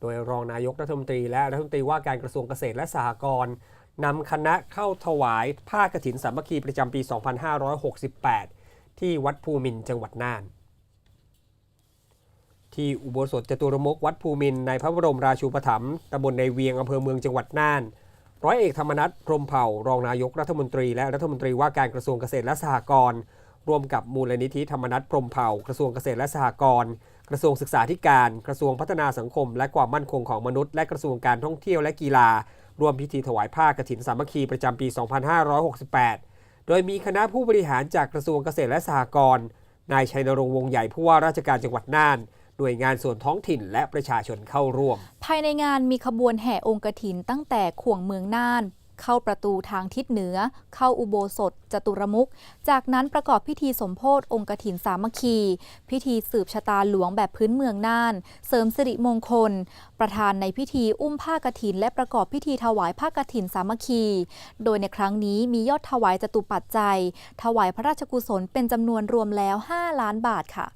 โดยรองนายกรัฐมนตรีและรัฐมนตรีว่าการกระทรวงเกษตรและสหกรณ์นำคณะเข้าถวายผ้ากฐินสามัคคีประจำปี 2568 ที่วัดภูมินจังหวัดน่าน ที่อุโบสถจตุรมกวัดภูมินในพระบรมราชูปถัมภ์ตำบลในเวียงอำเภอเมืองจังหวัดน่าน ร้อยเอกธรรมนัฐพรมเผ่ารองนายกรัฐมนตรี และรัฐมนตรีว่าการกระทรวงเกษตรและสหกรณ์ร่วมกับมูลนิธิธรรมนัฐพรมเผ่ากระทรวงเกษตรและสหกรณ์ กระทรวงศึกษาธิการ กระทรวงพัฒนาสังคม และความมั่นคงของมนุษย์ และกระทรวงการท่องเที่ยวและกีฬา ร่วมพิธีถวายผ้ากฐินสามัคคีประจำปี 2568 โดยมีคณะผู้บริหารจากกระทรวงเกษตรและสหกรณ์ นายชัยนรงค์วงใหญ่ผู้ว่าราชการจังหวัดน่านหน่วยงานส่วนท้องถิ่นและประชาชนเข้าร่วม ภายในงานมีขบวนแห่องค์กถินตั้งแต่ขวงเมืองน่าน เข้าประตูทางทิศเหนือ เข้าอุโบสถจตุรมุก จากนั้นประกอบพิธีสมโพธองค์กถินสามัคคี พิธีสืบชะตาหลวงแบบพื้นเมืองน่าน เสริมสิริมงคล ประธานในพิธีอุ้มผ้ากถิน และประกอบพิธีถวายผ้ากถินสามัคคี โดยในครั้งนี้มียอดถวายจตุปัจจัย ถวายพระราชกุศลเป็นจำนวนรวมแล้ว 5 ล้านบาทค่ะ